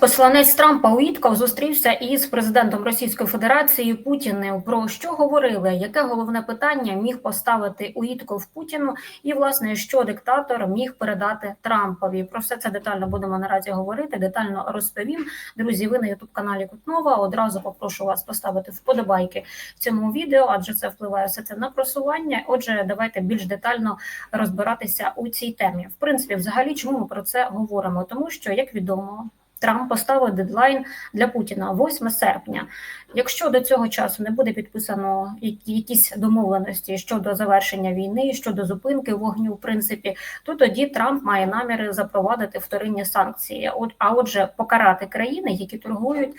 Посланець Трампа Уітков зустрівся із президентом Російської Федерації Путіним. Про що говорили? Яке головне питання міг поставити Уітков Путіну? І власне що диктатор міг передати Трампові? Про все це детально будемо наразі говорити. Детально розповім. Друзі, ви на ютуб каналі Кутнова. Одразу попрошу вас поставити вподобайки цьому відео, адже це впливає все це на просування. Отже, давайте більш детально розбиратися у цій темі. В принципі, взагалі, чому ми про це говоримо? Тому що як відомо. Трамп поставив дедлайн для Путіна 8 серпня. Якщо до цього часу не буде підписано якісь домовленості щодо завершення війни, щодо зупинки вогню, в принципі, то тоді Трамп має наміри запровадити вторинні санкції. От а отже, покарати країни, які торгують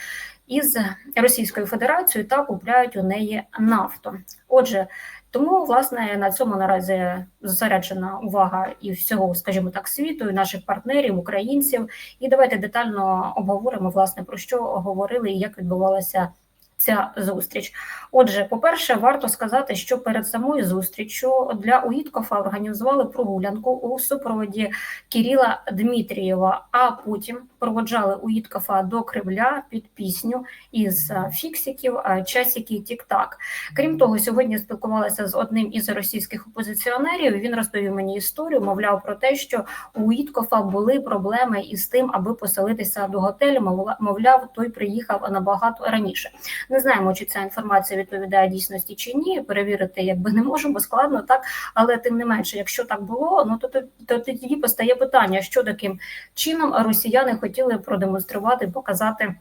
із Російською Федерацією та купляють у неї нафту. Отже. Тому, власне, на цьому наразі зосереджена увага і всього, скажімо так, світу, і наших партнерів, українців. І давайте детально обговоримо, власне, про що говорили і як відбувалася ця зустріч. Отже, по-перше, варто сказати, що перед самою зустрічю для Уїткофа організували прогулянку у супроводі Кіріла Дмитрієва, а потім проводжали Уїткофа до Кремля під пісню із фіксиків часики Тік-Так. Крім того, сьогодні спілкувалася з одним із російських опозиціонерів. Він розповів мені історію, мовляв про те, що у Уїткофа були проблеми із тим, аби поселитися до готелю. Мовляв, той приїхав набагато раніше. Не знаємо, чи ця інформація відповідає дійсності чи ні. Перевірити якби не можемо, складно так, але тим не менше, якщо так було, ну то тоді постає питання, що таким чином росіяни хотіли продемонструвати, показати.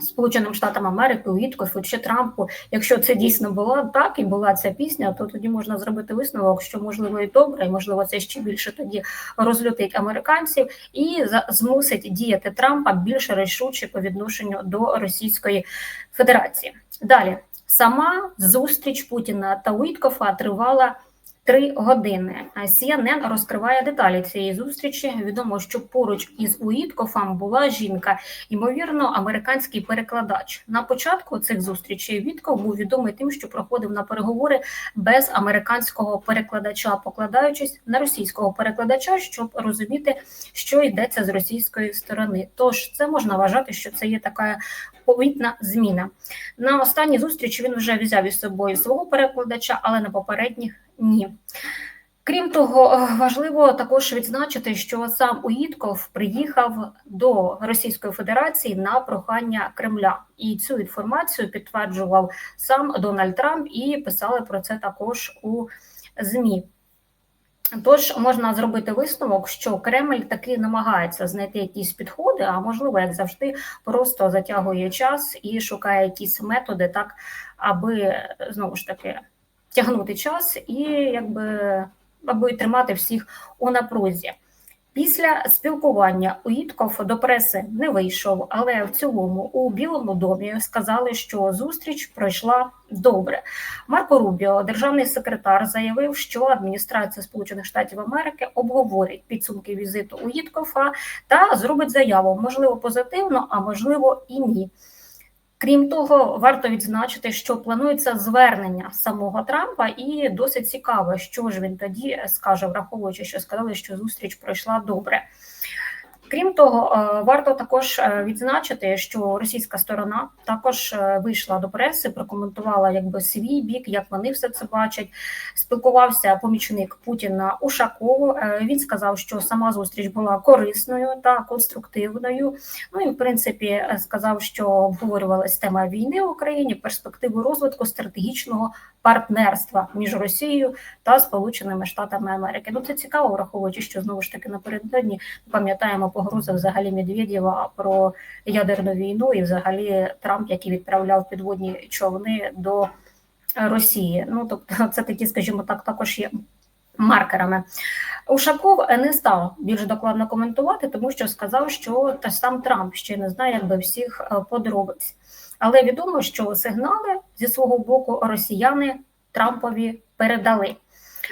Сполученим Штатам Америки, Уіткофу чи Трампу, якщо це дійсно було так і була ця пісня, то тоді можна зробити висновок, що можливо і добре, і можливо це ще більше тоді розлютить американців і змусить діяти Трампа більше рішуче по відношенню до Російської Федерації. Далі сама зустріч Путіна та Уіткофа тривала. Три години CNN розкриває деталі цієї зустрічі. Відомо, що поруч із Уіткофом була жінка, ймовірно, американський перекладач. На початку цих зустрічей Вітков був відомий тим, що проходив на переговори без американського перекладача, покладаючись на російського перекладача, щоб розуміти, що йдеться з російської сторони. Тож це можна вважати, що це є така помітна зміна. На останній зустрічі він вже взяв із собою свого перекладача, але на попередніх ні. Крім того, важливо також відзначити, що сам Уїтков приїхав до Російської Федерації на прохання Кремля, і цю інформацію підтверджував сам Дональд Трамп, і писали про це також у ЗМІ. Тож можна зробити висновок, що Кремль таки намагається знайти якісь підходи, а можливо, як завжди, просто затягує час і шукає якісь методи, так аби знову ж таки тягнути час і якби аби тримати всіх у напрузі. Після спілкування Уітков до преси не вийшов, але в цілому у Білому домі сказали, що зустріч пройшла добре. Марко Рубіо, державний секретар, заявив, що адміністрація Сполучених Штатів Америки обговорить підсумки візиту Уіткофа та зробить заяву, можливо, позитивно, а можливо і ні. Крім того, варто відзначити, що планується звернення самого Трампа, і досить цікаво, що ж він тоді скаже, враховуючи, що сказали, що зустріч пройшла добре. Крім того, е, варто також е, відзначити, що російська сторона також е, вийшла до преси, прокоментувала якби свій бік, як вони все це бачать. Спілкувався помічник Путіна Ушаков. Він сказав, що сама зустріч була корисною та конструктивною. Ну і в принципі сказав, що обговорювалась тема війни в Україні, перспективи розвитку стратегічного партнерства між Росією та Сполученими Штатами Америки. Ну це цікаво, враховуючи, що знову ж таки напередодні пам'ятаємо погрози взагалі Медведєва про ядерну війну, і взагалі Трамп, який відправляв підводні човни до Росії. Ну тобто, це такі, скажімо так, також є. Маркерами Ушаков не став більш докладно коментувати, тому що сказав, що та сам Трамп ще не знає якби всіх е, подробиць. Але відомо, що сигнали зі свого боку росіяни Трампові передали.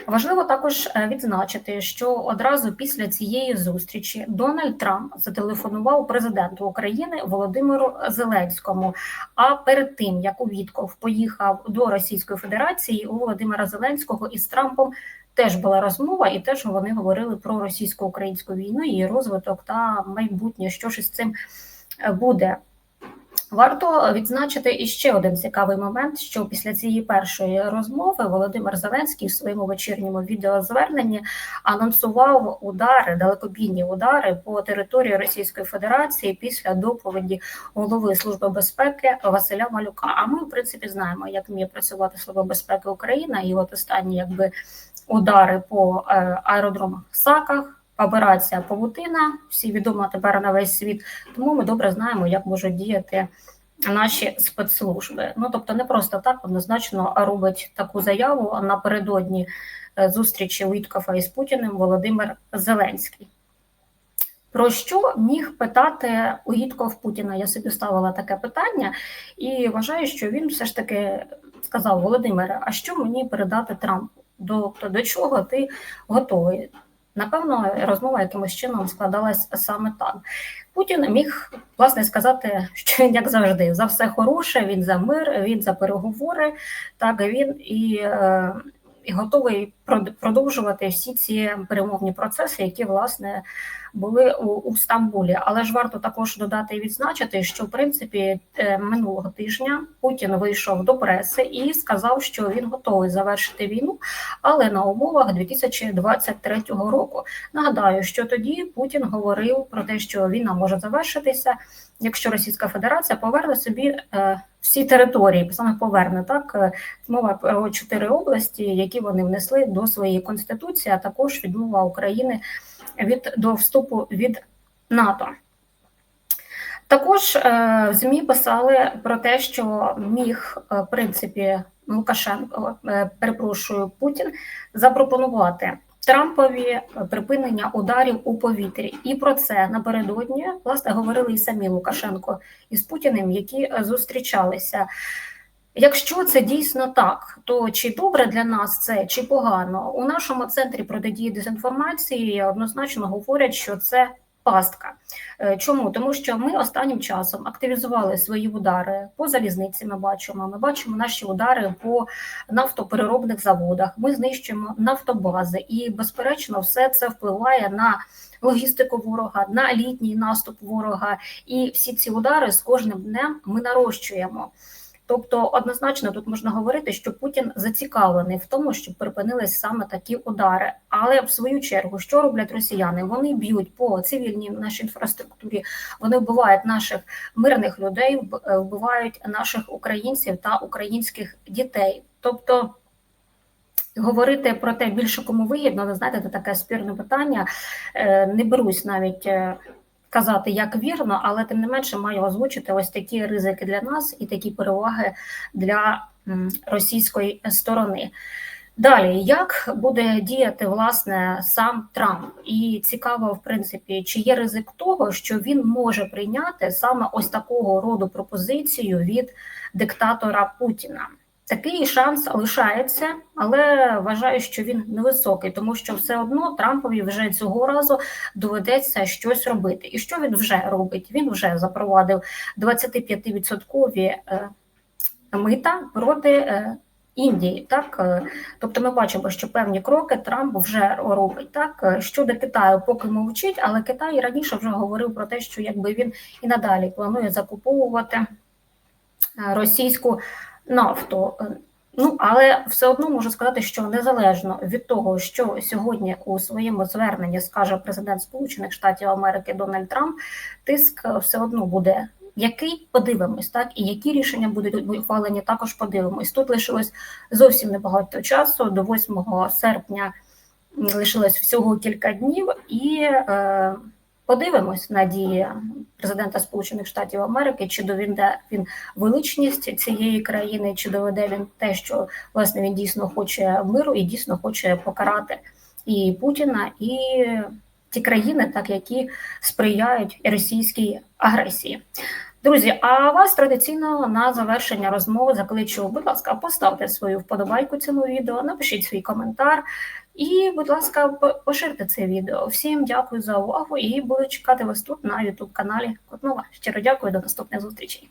Важливо також е, відзначити, що одразу після цієї зустрічі Дональд Трамп зателефонував президенту України Володимиру Зеленському. А перед тим як у Вітков поїхав до Російської Федерації у Володимира Зеленського із Трампом теж була розмова, і теж вони говорили про російсько-українську війну, її розвиток та майбутнє, що ж із цим е, буде. Варто відзначити іще один цікавий момент: що після цієї першої розмови Володимир Зеленський в своєму вечірньому відеозверненні анонсував удари, далекобійні удари по території Російської Федерації після доповіді голови Служби безпеки Василя Малюка. А ми, в принципі, знаємо, як вміє працювати Служба безпеки України, і от останні якби удари по е, аеродромах Саках. Операція Павутина, всі відома тепер на весь світ, тому ми добре знаємо, як можуть діяти наші спецслужби. Ну тобто, не просто так однозначно робить таку заяву напередодні е, зустрічі Віткофа із Путіним Володимир Зеленський. Про що міг питати Уїтков Путіна? Я собі ставила таке питання, і вважаю, що він все ж таки сказав: Володимире, а що мені передати Трампу? До, до чого ти готовий? Напевно, розмова якимось чином складалась саме так. Путін міг власне сказати, що він як завжди за все хороше, він за мир, він за переговори. Так він і, е, і готовий продовжувати всі ці перемовні процеси, які власне були у, у Стамбулі. Але ж варто також додати і відзначити, що в принципі е, минулого тижня Путін вийшов до преси і сказав, що він готовий завершити війну, але на умовах 2023 року. Нагадаю, що тоді Путін говорив про те, що війна може завершитися, якщо Російська Федерація поверне собі. Е, всі території саме поверне так е, мова про чотири області, які вони внесли до своєї конституції, а також відмова України від до вступу від НАТО. Також е, в ЗМІ писали про те, що міг е, в принципі Лукашенко, е, перепрошую Путін, запропонувати Трампові припинення ударів у повітрі, і про це напередодні власне говорили і самі Лукашенко із Путіним, які зустрічалися. Якщо це дійсно так, то чи добре для нас це, чи погано у нашому центрі протидії дезінформації однозначно говорять, що це пастка. Е, чому тому, що ми останнім часом активізували свої удари по залізниці? Ми бачимо. Ми бачимо наші удари по нафтопереробних заводах. Ми знищуємо нафтобази, і безперечно, все це впливає на логістику ворога, на літній наступ ворога. І всі ці удари з кожним днем ми нарощуємо. Тобто, однозначно тут можна говорити, що Путін зацікавлений в тому, щоб припинились саме такі удари. Але в свою чергу, що роблять росіяни? Вони б'ють по цивільній нашій інфраструктурі, вони вбивають наших мирних людей, е, вбивають наших українців та українських дітей. Тобто. Говорити про те, більше кому вигідно, ви знаєте, це таке спірне питання. Е, не берусь навіть е, казати, як вірно, але тим не менше маю озвучити ось такі ризики для нас і такі переваги для російської сторони. Далі, як буде діяти власне сам Трамп? І цікаво, в принципі, чи є ризик того, що він може прийняти саме ось такого роду пропозицію від диктатора Путіна? Такий шанс лишається, але вважаю, що він невисокий, тому що все одно Трампові вже цього разу доведеться щось робити. І що він вже робить? Він вже запровадив 25% е, мита проти е, Індії. Так, е, тобто, ми бачимо, що певні кроки Трамп вже робить. Так щодо Китаю, поки мовчить, але Китай раніше вже говорив про те, що якби він і надалі планує закуповувати російську нафту. Ну, але все одно можу сказати, що незалежно від того, що сьогодні у своєму зверненні скаже президент Сполучених Штатів Америки Дональд Трамп, тиск все одно буде. Який подивимось, так і які рішення будуть ухвалені, також подивимось. Тут лишилось зовсім небагато часу. До 8 серпня лишилось всього кілька днів, і е, Подивимось на дії президента Сполучених Штатів Америки, чи доведе він величність цієї країни, чи доведе він те, що власне він дійсно хоче миру і дійсно хоче покарати і Путіна, і ті країни, так які сприяють російській агресії. Друзі, а вас традиційно на завершення розмови закличу, будь ласка, поставте свою вподобайку цьому відео, напишіть свій коментар. І, будь ласка, поширте це відео. Всім дякую за увагу і буду чекати вас тут на youtube каналі Котнова. Щиро дякую, до наступних зустрічей.